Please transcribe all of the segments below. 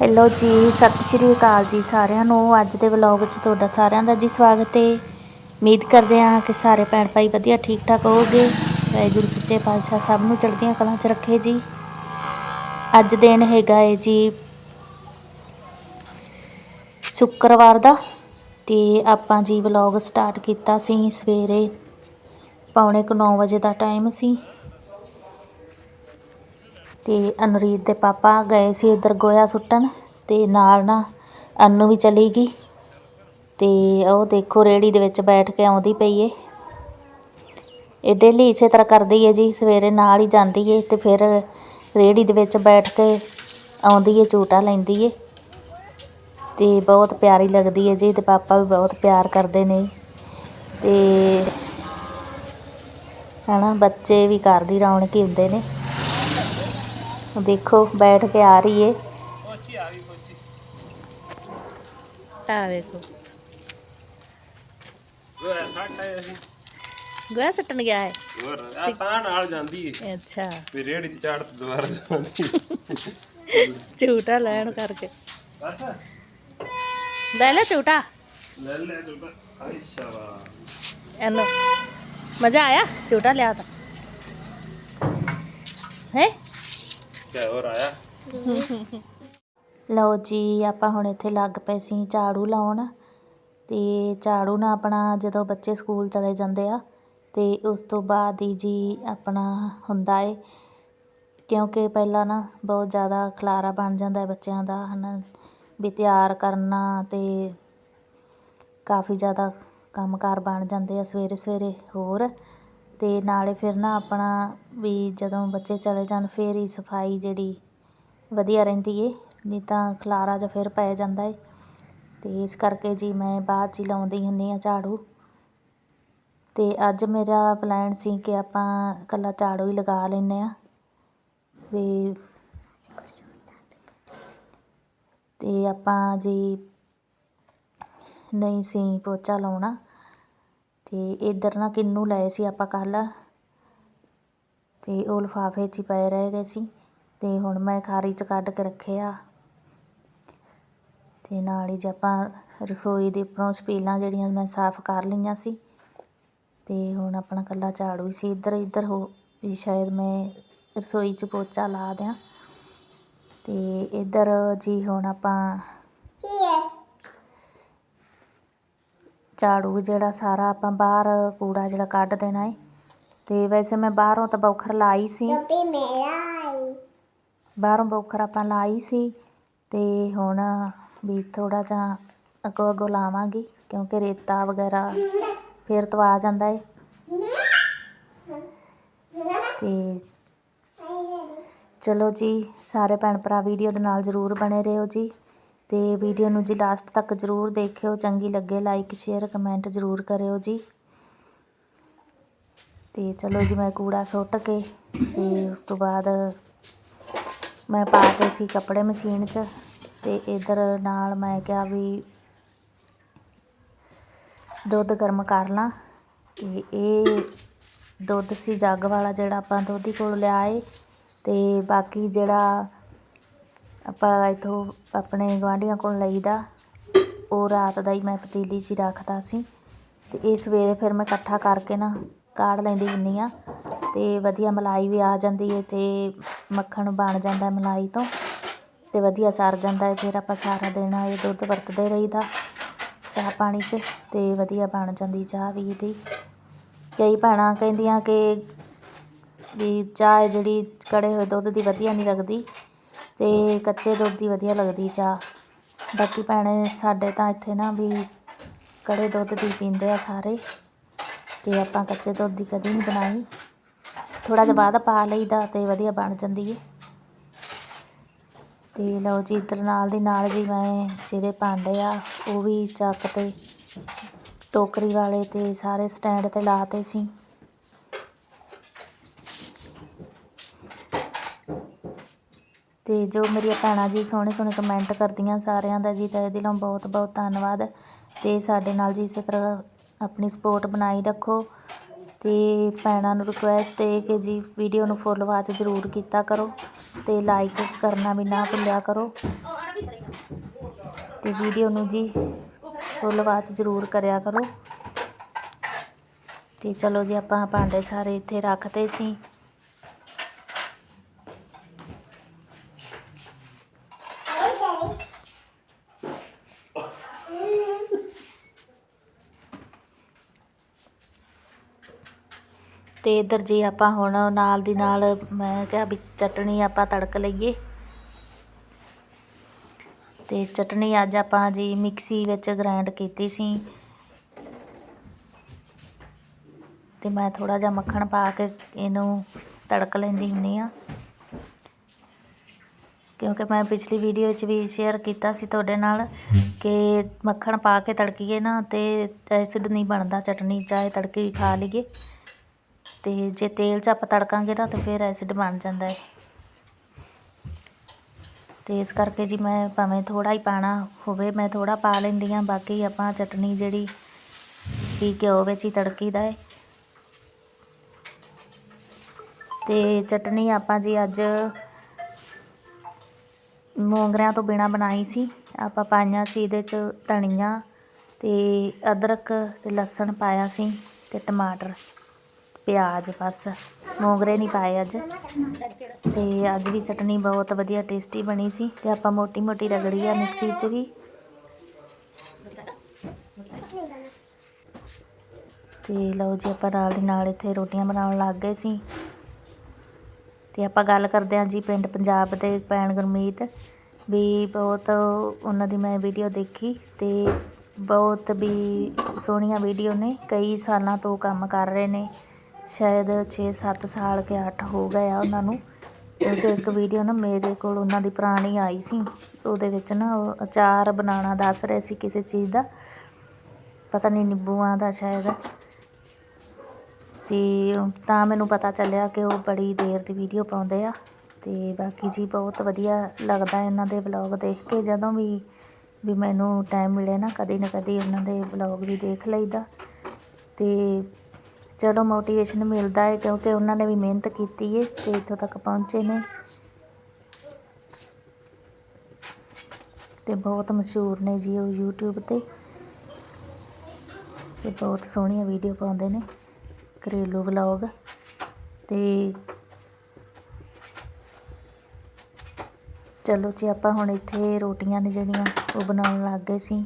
Hello ਜੀ, ਸਤਿ ਸ਼੍ਰੀ ਅਕਾਲ ਜੀ ਸਾਰਿਆਂ ਨੂੰ। ਅੱਜ ਦੇ ਵਲੌਗ 'ਚ ਤੁਹਾਡਾ ਸਾਰਿਆਂ ਦਾ ਜੀ ਸਵਾਗਤ ਹੈ ਉਮੀਦ ਕਰਦੇ ਹਾਂ ਕਿ ਸਾਰੇ ਭੈਣ ਭਾਈ ਵਧੀਆ ਠੀਕ ਠਾਕ ਹੋਵੋਗੇ। ਵਾਹਿਗੁਰੂ ਸੱਚੇ ਪਾਤਸ਼ਾਹ ਸਭ ਨੂੰ ਚੜ੍ਹਦੀਆਂ ਕਲਾਂ 'ਚ ਰੱਖੇ ਜੀ। ਅੱਜ ਦਿਨ ਹੈਗਾ ਹੈ ਜੀ ਸ਼ੁੱਕਰਵਾਰ ਦਾ ਤੇ ਆਪਾਂ ਜੀ ਵਲੌਗ ਸਟਾਰਟ ਕੀਤਾ ਸੀ ਸਵੇਰੇ, ਪੌਣੇ ਕੁ 9 ਵਜੇ ਦਾ ਟਾਈਮ ਸੀ। ਅਤੇ ਅਨਰੀਤ ਦੇ ਪਾਪਾ ਗਏ ਸੀ ਇੱਧਰ ਗੋਇਆ ਸੁੱਟਣ ਅਤੇ ਨਾਲ ਨਾ ਅਨੂ ਵੀ ਚਲੀ ਗਈ ਅਤੇ ਉਹ ਦੇਖੋ ਰੇਹੜੀ ਦੇ ਵਿੱਚ ਬੈਠ ਕੇ ਆਉਂਦੀ ਪਈ ਏ। ਇਹ ਡੇਲੀ ਇਸੇ ਤਰ੍ਹਾਂ ਕਰਦੀ ਏ ਜੀ, ਸਵੇਰੇ ਨਾਲ ਹੀ ਜਾਂਦੀ ਏ ਅਤੇ ਫਿਰ ਰੇਹੜੀ ਦੇ ਵਿੱਚ ਬੈਠ ਕੇ ਆਉਂਦੀ ਏ, ਝੂਟਾ ਲੈਂਦੀ ਏ। ਅਤੇ ਬਹੁਤ ਪਿਆਰੀ ਲੱਗਦੀ ਏ ਜੀ ਅਤੇ ਪਾਪਾ ਵੀ ਬਹੁਤ ਪਿਆਰ ਕਰਦੇ ਨੇ। ਅਤੇ ਹੈ ਨਾ ਬੱਚੇ ਵੀ ਘਰ ਦੀ ਰੌਣਕ ਹੀ ਹੁੰਦੇ ਨੇ। ਦੇਖੋ ਬੈਠ ਕੇ ਆ ਰਹੀ ਏ। ਆ ਵੇਖੋ। ਗੋਰਾ ਸੱਟ ਆਇਆ ਸੀ। ਗੋਇਆ ਸੱਟਣ ਗਿਆ ਹੈ? ਹੋਰ ਆ ਤਾਂ ਨਾਲ ਜਾਂਦੀ ਏ। ਅੱਛਾ। ਵੀ ਰੇੜੀ ਦੀ ਚਾੜ ਤੇ ਦੁਬਾਰਾ ਜਾਂਦੀ ਝੂਟਾ ਲੈਣ ਕਰਕੇ। ਲੈ ਲੈ ਝੂਟਾ। ਲੈ ਲੈ ਜੁਗਾ ਆਈ ਸ਼ਾਬਾਸ਼। ਇਹਨੂੰ। ਮਜ਼ਾ ਆਇਆ? ਝੂਟਾ ਲਿਆ ਤਾਂ। ਹੈ? ਕਿਆ ਹੋਰ ਆਇਆ? ਲਓ ਜੀ, ਆਪਾਂ ਹੁਣ ਇੱਥੇ ਲੱਗ ਪਏ ਸੀ ਝਾੜੂ ਲਾਉਣ ਤੇ ਝਾੜੂ ਨਾ ਆਪਣਾ ਜਦੋਂ ਬੱਚੇ ਸਕੂਲ ਚਲੇ ਜਾਂਦੇ ਆ ਤੇ ਉਸ ਤੋਂ ਬਾਅਦ ਹੀ ਜੀ ਆਪਣਾ ਹੁੰਦਾ ਏ, ਕਿਉਂਕਿ ਪਹਿਲਾਂ ਨਾ ਬਹੁਤ ਜ਼ਿਆਦਾ ਖਲਾਰਾ ਬਣ ਜਾਂਦਾ ਹੈ ਬੱਚਿਆਂ ਦਾ, ਹਨਾ, ਵੀ ਤਿਆਰ ਕਰਨਾ ਤੇ ਕਾਫੀ ਜ਼ਿਆਦਾ ਕੰਮਕਾਰ ਬਣ ਜਾਂਦੇ ਆ ਸਵੇਰੇ ਸਵੇਰੇ ਹੋਰ ਤੇ ਨਾਲੇ ਫਿਰ ਨਾ ਆਪਣਾ ਵੀ ਜਦੋਂ ਬੱਚੇ ਚਲੇ ਜਾਣ, ਫਿਰ ਹੀ ਸਫ਼ਾਈ ਜਿਹੜੀ ਵਧੀਆ ਰਹਿੰਦੀ ਹੈ ਨਹੀਂ ਤਾਂ ਖਲਾਰਾ ਜਿਹਾ ਫਿਰ ਪੈ ਜਾਂਦਾ ਹੈ ਅਤੇ ਇਸ ਕਰਕੇ ਜੀ ਮੈਂ ਬਾਅਦ 'ਚ ਹੀ ਲਾਉਂਦੀ ਹੁੰਦੀ ਹਾਂ ਝਾੜੂ। ਅਤੇ ਅੱਜ ਮੇਰਾ ਪਲੈਨ ਸੀ ਕਿ ਆਪਾਂ ਇਕੱਲਾ ਝਾੜੂ ਹੀ ਲਗਾ ਲੈਂਦੇ ਹਾਂ। ਵੀ ਅਤੇ ਆਪਾਂ ਜੀ ਨਹੀਂ ਸੀ ਪੋਚਾ ਲਾਉਣਾ। ਅਤੇ ਇੱਧਰ ਨਾ ਕਿੰਨੂ ਲਏ ਸੀ ਆਪਾਂ ਕੱਲ੍ਹ। ਤੇ ਉਹ ਲਿਫਾਫੇ 'ਚ ਹੀ ਪਏ ਰਹਿ ਗਏ ਸੀ ਤੇ ਹੁਣ ਮੈਂ ਖਾਰੀ 'ਚ ਕੱਢ ਕੇ ਰੱਖਿਆ। ਤੇ ਨਾਲ ਹੀ ਜੇ ਆਪਾਂ ਰਸੋਈ ਦੇ ਉੱਪਰੋਂ ਸਪੀਲਾਂ ਜਿਹੜੀਆਂ ਮੈਂ ਸਾਫ਼ ਕਰ ਲਈਆਂ ਸੀ ਤੇ ਹੁਣ ਆਪਣਾ ਕੱਲਾ ਝਾੜੂ ਹੀ ਸੀ। ਇੱਧਰ ਇੱਧਰ ਹੋ ਵੀ ਸ਼ਾਇਦ ਮੈਂ ਰਸੋਈ 'ਚ ਪੋਚਾ ਲਾ ਦਿਆਂ। ਤੇ ਇੱਧਰ ਜੀ ਹੁਣ ਆਪਾਂ ਝਾੜੂ ਜਿਹੜਾ ਸਾਰਾ ਆਪਾਂ ਬਾਹਰ ਕੂੜਾ ਜਿਹੜਾ ਕੱਢ ਦੇਣਾ ਏ। ਤੇ ਵੈਸੇ ਮੈਂ ਬਾਹਰੋਂ ਤਾਂ ਬੌਖਰ ਲਾਈ ਸੀ। ਬਾਹਰੋਂ ਬੌਖਰ ਆਪਾਂ ਲਾਈ ਸੀ ਤੇ ਹੁਣ ਵੀ ਥੋੜਾ ਜਿਹਾ ਅੱਗੋਂ ਅੱਗੋਂ ਲਾਵਾਂਗੀ ਕਿਉਂਕਿ ਰੇਤਾ ਵਗੈਰਾ ਫਿਰ ਤੋਂ ਆ ਜਾਂਦਾ ਏ। ਤੇ ਚਲੋ ਜੀ ਸਾਰੇ ਭੈਣ ਭਰਾ ਵੀਡੀਓ ਦੇ ਨਾਲ ਜ਼ਰੂਰ ਬਣੇ ਰਹੋ ਜੀ ਤੇ ਵੀਡੀਓ ਨੂੰ ਜੀ ਲਾਸਟ ਤੱਕ ਜ਼ਰੂਰ ਦੇਖਿਓ ਚੰਗੀ ਲੱਗੇ ਲਾਈਕ ਸ਼ੇਅਰ ਕਮੈਂਟ ਜ਼ਰੂਰ ਕਰਿਓ ਜੀ। ਅਤੇ ਚਲੋ ਜੀ ਮੈਂ ਕੂੜਾ ਸੁੱਟ ਕੇ ਅਤੇ ਉਸ ਤੋਂ ਬਾਅਦ ਮੈਂ ਪਾ ਕੇ ਸੀ ਕੱਪੜੇ ਮਸ਼ੀਨ 'ਚ ਅਤੇ ਇਧਰ ਨਾਲ ਮੈਂ ਕਿਹਾ ਵੀ ਦੁੱਧ ਗਰਮ ਕਰ ਲਾਂ ਅਤੇ ਇਹ ਦੁੱਧ ਸੀ ਜੱਗ ਵਾਲਾ ਜਿਹੜਾ ਆਪਾਂ ਦੋਧੀ ਕੋਲ ਲਿਆਏ ਅਤੇ ਬਾਕੀ ਜਿਹੜਾ ਆਪਾਂ ਇਥੋਂ ਆਪਣੇ ਗੁਆਂਢੀਆਂ ਕੋਲ ਲਈਦਾ, ਉਹ ਰਾਤ ਦਾ ਹੀ ਮੈਂ ਪਤੀਲੀ 'ਚ ਹੀ ਰੱਖਦਾ ਸੀ ਅਤੇ ਇਹ ਸਵੇਰੇ ਫਿਰ ਮੈਂ ਇਕੱਠਾ ਕਰਕੇ ਨਾ ਕਾੜ ਲੈਂਦੀ ਹੁੰਦੀ ਹਾਂ ਅਤੇ ਵਧੀਆ ਮਲਾਈ ਵੀ ਆ ਜਾਂਦੀ ਹੈ ਅਤੇ ਮੱਖਣ ਬਣ ਜਾਂਦਾ ਮਲਾਈ ਤੋਂ ਅਤੇ ਵਧੀਆ ਸਰ ਜਾਂਦਾ ਹੈ ਫਿਰ ਆਪਾਂ ਸਾਰਾ ਦਿਨ ਇਹ ਦੁੱਧ ਵਰਤਦੇ ਰਹੀਦਾ ਚਾਹ ਪਾਣੀ 'ਚ ਅਤੇ ਵਧੀਆ ਬਣ ਜਾਂਦੀ ਚਾਹ ਵੀ ਇਹਦੀ। ਕਈ ਭੈਣਾਂ ਕਹਿੰਦੀਆਂ ਕਿ ਵੀ ਚਾਹ ਹੈ ਜਿਹੜੀ ਕੜੇ ਹੋਏ ਦੁੱਧ ਦੀ ਵਧੀਆ ਨਹੀਂ ਲੱਗਦੀ ਅਤੇ ਕੱਚੇ ਦੁੱਧ ਦੀ ਵਧੀਆ ਲੱਗਦੀ ਚਾਹ। ਬਾਕੀ ਭੈਣੇ ਸਾਡੇ ਤਾਂ ਇੱਥੇ ਨਾ ਵੀ ਕੜੇ ਦੁੱਧ ਦੀ ਪੀਂਦੇ ਆ ਸਾਰੇ। ਤੇ ਆਪਾਂ ਕੱਚੇ ਦੁੱਧ ਦੀ ਕਦੀ ਨਹੀਂ ਬਣਾਈ। ਥੋੜਾ ਜਿਹਾ ਬਾਅਦ ਪਾ ਲਈਦਾ ਤੇ ਵਧੀਆ ਬਣ ਜਾਂਦੀ ਹੈ ਤੇ ਲਓ ਜੀ, ਇੱਧਰ ਨਾਲ ਦੀ ਨਾਲ ਜੀ ਮੈਂ ਜਿਹੜੇ ਭਾਂਡੇ ਆ, ਉਹ ਵੀ ਚੱਕ ਤੇ ਟੋਕਰੀ ਵਾਲੇ ਤੇ ਸਾਰੇ ਸਟੈਂਡ ਤੇ ਲਾਤੇ ਸੀ। ਤੇ ਜੋ ਮੇਰੀਆਂ ਭੈਣਾਂ ਜੀ ਸੋਹਣੇ ਸੋਹਣੇ ਕਮੈਂਟ ਕਰਦੀਆਂ ਸਾਰਿਆਂ ਦਾ ਜੀ ਤਹਿ ਦਿਲੋਂ ਬਹੁਤ ਬਹੁਤ ਧੰਨਵਾਦ। ਤੇ ਸਾਡੇ ਨਾਲ ਜੀ ਇਸੇ ਤਰ੍ਹਾਂ ਆਪਣੀ ਸਪੋਰਟ ਬਣਾਈ ਰੱਖੋ ਅਤੇ ਭੈਣਾਂ ਨੂੰ ਰਿਕੁਐਸਟ ਹੈ ਕਿ ਜੀ ਵੀਡੀਓ ਨੂੰ ਫੁੱਲ ਵਾਚ ਜ਼ਰੂਰ ਕੀਤਾ ਕਰੋ ਅਤੇ ਲਾਈਕ ਕਰਨਾ ਵੀ ਨਾ ਭੁੱਲਿਆ ਕਰੋ। ਅਤੇ ਵੀਡੀਓ ਨੂੰ ਜੀ ਫੁੱਲ ਵਾਚ ਜ਼ਰੂਰ ਕਰਿਆ ਕਰੋ। ਤੇ ਚਲੋ ਜੀ ਆਪਾਂ ਭਾਂਡੇ ਸਾਰੇ ਇੱਥੇ ਰੱਖਤੇ ਸੀ। ਅਤੇ ਇੱਧਰ ਜੇ ਆਪਾਂ ਹੁਣ ਨਾਲ ਦੀ ਨਾਲ ਮੈਂ ਕਿਹਾ ਵੀ ਚਟਣੀ ਆਪਾਂ ਤੜਕ ਲਈਏ। ਅਤੇ ਚਟਣੀ ਅੱਜ ਆਪਾਂ ਜੀ ਮਿਕਸੀ ਵਿੱਚ ਗ੍ਰਾਈਂਡ ਕੀਤੀ ਸੀ। ਤੇ ਮੈਂ ਥੋੜਾ ਜਿਹਾ ਮੱਖਣ ਪਾ ਕੇ ਇਹਨੂੰ ਤੜਕ ਲੈਂਦੀ ਹੁੰਦੀ ਆ ਕਿਉਂਕਿ ਮੈਂ ਪਿਛਲੀ ਵੀਡੀਓ ਵਿੱਚ ਵੀ ਸ਼ੇਅਰ ਕੀਤਾ ਸੀ ਤੁਹਾਡੇ ਨਾਲ ਕਿ ਮੱਖਣ ਪਾ ਕੇ ਤੜਕੀਏ ਨਾ ਤੇ ਐਸਿਡ ਨਹੀਂ ਬਣਦਾ ਚਟਨੀ ਚਾਹੇ ਤੜਕੀ ਖਾ ਲਈਏ। ਅਤੇ ਜੇ ਤੇਲ 'ਚ ਆਪਾਂ ਤੜਕਾਂਗੇ ਨਾ ਤਾਂ ਫਿਰ ਐਸਿਡ ਬਣ ਜਾਂਦਾ ਹੈ ਅਤੇ ਇਸ ਕਰਕੇ ਜੀ ਮੈਂ ਭਾਵੇਂ ਥੋੜ੍ਹਾ ਹੀ ਪਾਣਾ ਹੋਵੇ, ਮੈਂ ਥੋੜ੍ਹਾ ਪਾ ਲੈਂਦੀ ਹਾਂ, ਬਾਕੀ ਆਪਾਂ ਚਟਨੀ ਜਿਹੜੀ ਵੀ ਘਿਓ ਵਿੱਚ ਹੀ ਤੜਕੀ ਦਾ ਹੈ ਤੇ ਚਟਨੀ ਆਪਾਂ ਜੀ ਅੱਜ ਮੋਂਗਰਿਆਂ ਤੋਂ ਬਿਨਾ ਬਣਾਈ ਸੀ। ਆਪਾਂ ਪਾਈਆਂ ਸੀ ਇਹਦੇ 'ਚ ਧਨੀਆ ਤੇ ਅਦਰਕ ਤੇ ਲਸਣ ਪਾਇਆ ਸੀ ਤੇ ਟਮਾਟਰ। ਪਿਆਜ਼ ਬਸ, ਮੋਗਰੇ ਨਹੀਂ ਪਾਏ ਅੱਜ। ਤੇ ਅੱਜ ਵੀ ਚਟਨੀ ਬਹੁਤ ਵਧੀਆ ਟੇਸਟੀ ਬਣੀ ਸੀ ਤੇ ਆਪਾਂ ਮੋਟੀ ਮੋਟੀ ਰਗੜੀ ਆ ਮਿਕਸੀ 'ਚ ਵੀ। ਤੇ ਲਓ ਜੀ, ਆਪਾਂ ਨਾਲ ਦੀ ਨਾਲ ਇੱਥੇ ਰੋਟੀਆਂ ਬਣਾਉਣ ਲੱਗ ਗਏ ਸੀ। ਤੇ ਆਪਾਂ ਗੱਲ ਕਰਦੇ ਹਾਂ ਜੀ ਪਿੰਡ ਪੰਜਾਬ ਦੇ ਭੈਣ ਗੁਰਮੀਤ ਵੀ ਬਹੁਤ ਉਹਨਾਂ ਦੀ ਮੈਂ ਵੀਡੀਓ ਦੇਖੀ ਤੇ ਬਹੁਤ ਵੀ ਸੋਹਣੀਆਂ ਵੀਡੀਓ ਨੇ, ਕਈ ਸਾਲਾਂ ਤੋਂ ਕੰਮ ਕਰ ਰਹੇ ਨੇ। ਸ਼ਾਇਦ 6-7 ਸਾਲ ਕੇ 8 ਹੋ ਗਏ ਆ ਉਹਨਾਂ ਨੂੰ। ਕਿਉਂਕਿ ਇੱਕ ਵੀਡੀਓ ਨਾ ਮੇਰੇ ਕੋਲ ਉਹਨਾਂ ਦੀ ਪੁਰਾਣੀ ਆਈ ਸੀ। ਉਹਦੇ ਵਿੱਚ ਨਾ ਉਹ ਅਚਾਰ ਬਣਾਉਣਾ ਦੱਸ ਰਹੇ ਸੀ ਕਿਸੇ ਚੀਜ਼ ਦਾ। ਪਤਾ ਨਹੀਂ ਨਿੰਬੂਆਂ ਦਾ ਸ਼ਾਇਦ। ਤੇ ਤਾਂ ਮੈਨੂੰ ਪਤਾ ਚੱਲਿਆ ਕਿ ਉਹ ਬੜੀ ਦੇਰ ਦੀ ਵੀਡੀਓ ਪਾਉਂਦੇ ਆ। ਤੇ ਬਾਕੀ ਜੀ ਬਹੁਤ ਵਧੀਆ ਲੱਗਦਾ ਇਹਨਾਂ ਦੇ ਵਲੌਗ ਦੇਖ ਕੇ। ਜਦੋਂ ਵੀ ਵੀ ਮੈਨੂੰ ਟਾਈਮ ਮਿਲੇ ਨਾ ਕਦੇ ਨਾ ਕਦੇ ਉਹਨਾਂ ਦੇ ਵਲੌਗ ਵੀ ਦੇਖ ਲਈਦਾ। ਤੇ ਚਲੋ ਮੋਟੀਵੇਸ਼ਨ ਮਿਲਦਾ ਹੈ ਕਿਉਂਕਿ ਉਹਨਾਂ ਨੇ ਵੀ ਮਿਹਨਤ ਕੀਤੀ ਹੈ ਤੇ ਇੱਥੋਂ ਤੱਕ ਪਹੁੰਚੇ ਨੇ। ਤੇ ਬਹੁਤ ਮਸ਼ਹੂਰ ਨੇ ਜੀ ਉਹ YouTube ਤੇ। ਤੇ ਬਹੁਤ ਸੋਹਣੀਆਂ ਵੀਡੀਓ ਪਾਉਂਦੇ ਨੇ, ਘਰੇਲੂ ਵਲੌਗ ਤੇ ਚਲੋ ਜੀ ਆਪਾਂ ਹੁਣ ਇੱਥੇ ਰੋਟੀਆਂ ਨੇ ਜਿਹੜੀਆਂ ਉਹ ਬਣਾਉਣ ਲੱਗ ਗਏ ਸੀ।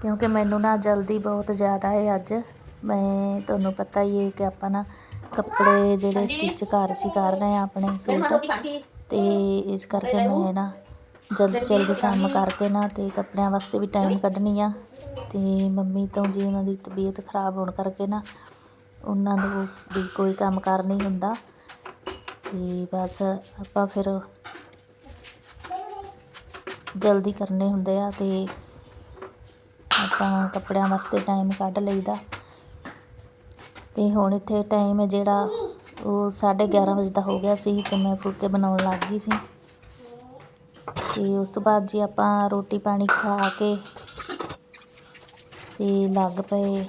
ਕਿਉਂਕਿ ਮੈਨੂੰ ਨਾ ਜਲਦੀ ਬਹੁਤ ਜ਼ਿਆਦਾ ਹੈ ਅੱਜ। ਮੈਂ ਤੁਹਾਨੂੰ ਪਤਾ ਹੀ ਹੈ ਕਿ ਆਪਾਂ ਨਾ ਕੱਪੜੇ ਜਿਹੜੇ ਸਟਿਚ ਘਰ 'ਚ ਹੀ ਕਰ ਰਹੇ ਆ ਆਪਣੇ ਸੂਟ। ਤੇ ਇਸ ਕਰਕੇ ਮੈਂ ਨਾ ਜਲਦੀ ਜਲਦੀ ਕੰਮ ਕਰਕੇ ਨਾ ਤੇ ਕੱਪੜਿਆਂ ਵਾਸਤੇ ਵੀ ਟਾਈਮ ਕੱਢਣੀ ਆ। ਤੇ ਮੰਮੀ ਤੋਂ ਜੀ ਉਹਨਾਂ ਦੀ ਤਬੀਅਤ ਖਰਾਬ ਹੋਣ ਕਰਕੇ ਨਾ ਉਹਨਾਂ ਨੂੰ ਵੀ ਕੋਈ ਕੰਮ ਕਰ ਨਹੀਂ ਹੁੰਦਾ। ਤੇ ਬਸ ਆਪਾਂ ਫਿਰ ਜਲਦੀ ਕਰਨੇ ਹੁੰਦੇ ਆ ਤੇ ਆਪਾਂ ਕੱਪੜਿਆਂ ਵਾਸਤੇ ਟਾਈਮ ਕੱਢ ਲਈਦਾ। ਅਤੇ ਹੁਣ ਇੱਥੇ ਟਾਈਮ ਹੈ ਜਿਹੜਾ ਉਹ 11:30 ਵਜੇ ਦਾ ਹੋ ਗਿਆ ਸੀ ਤੇ ਮੈਂ ਫੁਲਕੇ ਬਣਾਉਣ ਲੱਗ ਗਈ ਸੀ। ਤੇ ਉਸ ਤੋਂ ਬਾਅਦ ਜੀ ਆਪਾਂ ਰੋਟੀ ਪਾਣੀ ਖਾ ਕੇ ਤੇ ਲੱਗ ਪਏ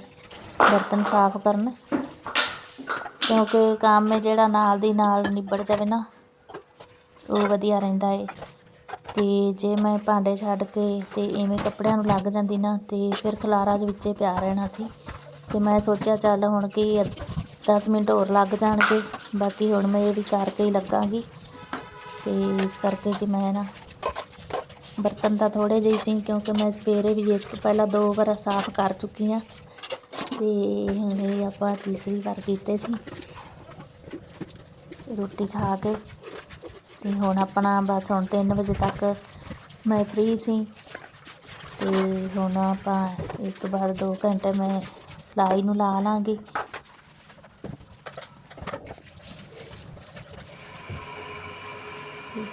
ਬਰਤਨ ਸਾਫ਼ ਕਰਨ। ਕਿਉਂਕਿ ਕੰਮ ਹੈ ਜਿਹੜਾ ਨਾਲ ਦੀ ਨਾਲ ਨਿਬੜ ਜਾਵੇ ਨਾ, ਉਹ ਵਧੀਆ ਰਹਿੰਦਾ ਹੈ ਤੇ ਜੇ ਮੈਂ ਭਾਂਡੇ ਛੱਡ ਕੇ ਤੇ ਐਵੇਂ ਕੱਪੜਿਆਂ ਨੂੰ ਲੱਗ ਜਾਂਦੀ ਨਾ, ਤੇ ਫਿਰ ਖਲਾਰਾ ਚ ਵਿੱਚੇ ਪਿਆ ਰਹਿਣਾ ਸੀ। ਤੇ ਮੈਂ ਸੋਚਿਆ ਚੱਲ ਹੁਣ ਕੀ 10 ਮਿੰਟ ਹੋਰ ਲੱਗ ਜਾਣਗੇ, ਬਾਕੀ ਹੁਣ ਮੈਂ ਇਹ ਵੀ ਕਰਕੇ ਹੀ ਲੱਗਾਂਗੀ। ਤੇ ਇਸ ਕਰਕੇ ਜੀ ਮੈਂ ਨਾ ਬਰਤਨ ਤਾਂ ਥੋੜੇ ਜਿਹੇ ਸੀ, ਕਿਉਂਕਿ ਮੈਂ ਸਵੇਰੇ ਵੀ ਇਸ ਤੋਂ ਪਹਿਲਾਂ ਦੋ ਵਾਰ ਸਾਫ਼ ਕਰ ਚੁੱਕੀ ਹਾਂ। ਤੇ ਹੁਣ ਇਹ ਆਪਾਂ ਤੀਸਰੀ ਵਾਰ ਕੀਤੇ ਸੀ। ਰੋਟੀ ਖਾ ਕੇ ਤੇ ਹੁਣ ਆਪਣਾ ਬਸ ਹੁਣ 3 ਵਜੇ ਤੱਕ ਮੈਂ ਫ੍ਰੀ ਸੀ। ਤੇ ਹੁਣ ਆਪਾਂ ਇਸ ਤੋਂ ਬਾਅਦ 2 ਘੰਟੇ ਮੈਂ ਸਲਾਈ ਨੂੰ ਲਾ ਲਾਂਗੀ।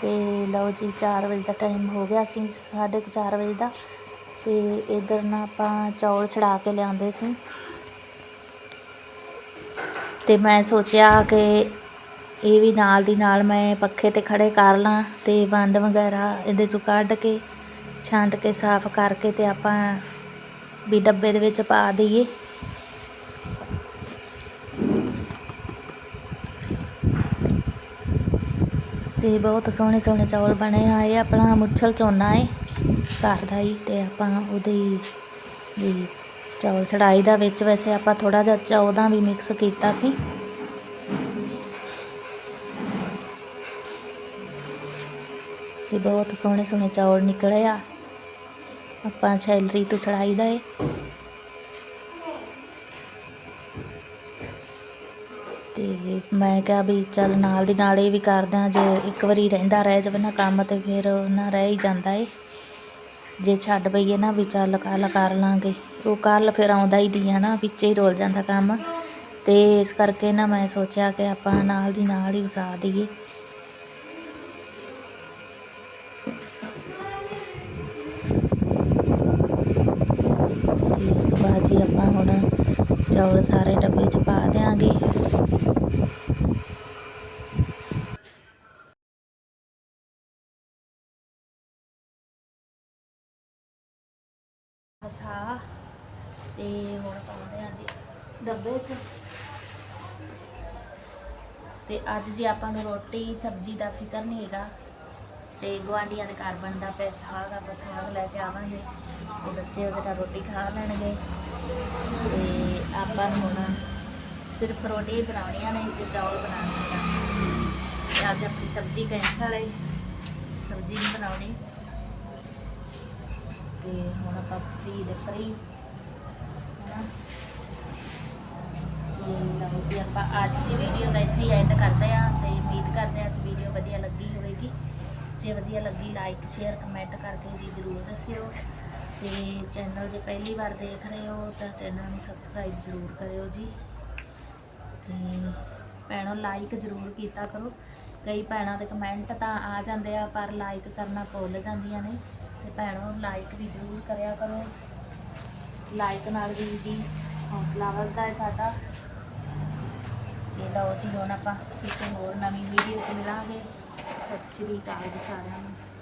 ਤੇ ਲਓ ਜੀ 4 ਵਜੇ ਦਾ ਟਾਈਮ ਹੋ ਗਿਆ ਸੀ 4:30 ਵਜੇ ਦਾ। ਤੇ ਇਧਰ ਨਾ ਆਪਾਂ ਚੌਲ ਛੜਾ ਕੇ ਲਿਆਉਂਦੇ ਸੀ। ਤੇ ਮੈਂ ਸੋਚਿਆ ਕਿ ਇਹ ਵੀ ਨਾਲ ਦੀ ਨਾਲ ਮੈਂ ਪੱਖੇ ਤੇ ਖੜੇ ਕਰ ਲਾਂ ਤੇ ਵੰਡ ਵਗੈਰਾ ਇਹਦੇ ਚੋਂ ਕੱਢ ਕੇ, ਛਾਂਟ ਕੇ, ਸਾਫ਼ ਕਰਕੇ ਤੇ ਆਪਾਂ ਵੀ ਡੱਬੇ ਦੇ ਵਿੱਚ ਪਾ ਦਈਏ। ਤੇ ਬਹੁਤ ਸੋਹਣੇ ਸੋਹਣੇ ਚੌਲ ਬਣੇ ਆ ਇਹ ਆਪਣਾ ਮੁੱਛਲ ਝੋਨਾ ਹੈ ਘਰ ਦਾ ਹੀ, ਤੇ ਆਪਾਂ ਉਹਦੇ ਵੀ ਚੌਲ ਚੜਾਈ ਦਾ ਵਿੱਚ ਵੈਸੇ ਆਪਾਂ ਥੋੜਾ ਜਿਹਾ ਚੌਦਾਂ ਵੀ ਮਿਕਸ ਕੀਤਾ ਸੀ। ਤੇ ਬਹੁਤ ਸੋਹਣੇ ਸੋਹਣੇ ਚੌਲ ਨਿਕਲੇ ਆ। ਆਪਾਂ ਛੈਲਰੀ ਤੋਂ ਚੜਾਈ ਦਾ ਏ। ਅਤੇ ਮੈਂ ਕਿਹਾ ਵੀ ਚੱਲ ਨਾਲ ਦੀ ਨਾਲ ਇਹ ਵੀ ਕਰਦਾ ਜੇ ਇੱਕ ਵਾਰੀ ਰਹਿੰਦਾ ਰਹਿ ਜਾਵੇ ਨਾ ਕੰਮ ਤਾਂ ਫਿਰ ਨਾ ਰਹਿ ਹੀ ਜਾਂਦਾ ਏ। ਜੇ ਛੱਡ ਪਈਏ ਨਾ ਵੀ ਚੱਲ ਕੱਲ੍ਹ ਕਰ ਲਾਂਗੇ। ਉਹ ਕੱਲ੍ਹ ਫਿਰ ਆਉਂਦਾ ਹੀ ਨਹੀਂ ਹੈ ਨਾ, ਵਿੱਚ ਹੀ ਰੁਲ ਜਾਂਦਾ ਕੰਮ। ਤੇ ਇਸ ਕਰਕੇ ਨਾ ਮੈਂ ਸੋਚਿਆ ਕਿ ਆਪਾਂ ਨਾਲ ਦੀ ਨਾਲ ਹੀ ਵਸਾ ਦਈਏ। ਤੇ ਇਸ ਤੋਂ ਬਾਅਦ ਜੀ ਆਪਾਂ ਹੁਣ ਚੌਲ ਸਾਰੇ ਡੱਬੇ 'ਚ ਪਾ ਦਿਆਂਗੇ ਵਸਾ ਤੇ ਹੁਣ ਪਾਉਂਦੇ ਆ ਜੀ ਡੱਬੇ 'ਚ ਤੇ ਅੱਜ ਜੀ ਆਪਾਂ ਨੂੰ ਰੋਟੀ, ਸਬਜ਼ੀ ਦਾ ਫਿਕਰ ਨਹੀਂ ਹੈਗਾ, ਤੇ ਗੁਆਂਢੀਆਂ ਦੇ ਘਰ ਬਣਦਾ ਪਿਆ ਸਾਗ, ਆਪਾਂ ਸਾਗ ਲੈ ਕੇ ਆਵਾਂਗੇ। ਤੇ ਬੱਚੇ ਉਹਦੇ ਨਾਲ ਰੋਟੀ ਖਾ ਲੈਣਗੇ। ਤੇ ਆਪਾਂ ਹੁਣ ਸਿਰਫ ਰੋਟੀ ਹੀ ਬਣਾਉਣੀਆਂ ਨੇ ਤੇ ਚੌਲ ਬਣਾਉਣੇ ਆ ਤੇ ਅੱਜ ਆਪਣੀ ਸਬਜ਼ੀ ਕੈਂਸਲ ਹੈ ਸਬਜ਼ੀ ਨਹੀਂ ਬਣਾਉਣੀ। ਤੇ ਹੁਣ ਆਪਾਂ ਫਰੀ ਦੇ ਫਰੀ ਹਨਾ ਤੇ ਲਓ ਜੀ ਆਪਾਂ ਅੱਜ ਦੀ ਵੀਡੀਓ ਦਾ ਇੱਥੇ ਹੀ ਐਂਡ ਕਰਦੇ ਆ ਤੇ ਉਮੀਦ ਕਰਦੇ ਆ ਕਿ ਵੀਡੀਓ ਵਧੀਆ ਲੱਗੀ ਹੋਵੇਗੀ। ਜੇ ਵਧੀਆ ਲੱਗੀ ਲਾਈਕ ਸ਼ੇਅਰ ਕਮੈਂਟ ਕਰਕੇ ਜੀ ਜ਼ਰੂਰ ਦੱਸਿਓ। ਤੇ ਚੈਨਲ ਜੇ ਪਹਿਲੀ ਵਾਰ ਦੇਖ ਰਹੇ ਹੋ ਤਾਂ ਚੈਨਲ ਨੂੰ ਸਬਸਕ੍ਰਾਈਬ ਜ਼ਰੂਰ ਕਰਿਓ ਜੀ। ਤੇ ਭੈਣੋ ਲਾਈਕ ਜ਼ਰੂਰ ਕੀਤਾ ਕਰੋ। ਕਈ ਭੈਣਾਂ ਦੇ ਕਮੈਂਟ ਤਾਂ ਆ ਜਾਂਦੇ ਆ, ਪਰ ਲਾਈਕ ਕਰਨਾ ਭੁੱਲ ਜਾਂਦੀਆਂ ਨੇ। ਤੇ ਭੈਣੋ ਲਾਈਕ ਵੀ ਜ਼ਰੂਰ ਕਰਿਆ ਕਰੋ। ਲਾਈਕ ਨਾਲ ਵੀ ਜੀ ਹੌਸਲਾ ਵੱਧਦਾ ਹੈ ਸਾਡਾ। ਤੇ ਲਓ ਜੀ, ਹੁਣ ਆਪਾਂ ਕਿਸੇ ਹੋਰ ਨਵੀਂ ਵੀਡੀਓ 'ਚ ਮਿਲਾਂਗੇ। ਸਤਿ ਸ਼੍ਰੀ ਅਕਾਲ ਜੀ ਸਾਰਿਆਂ ਨੂੰ।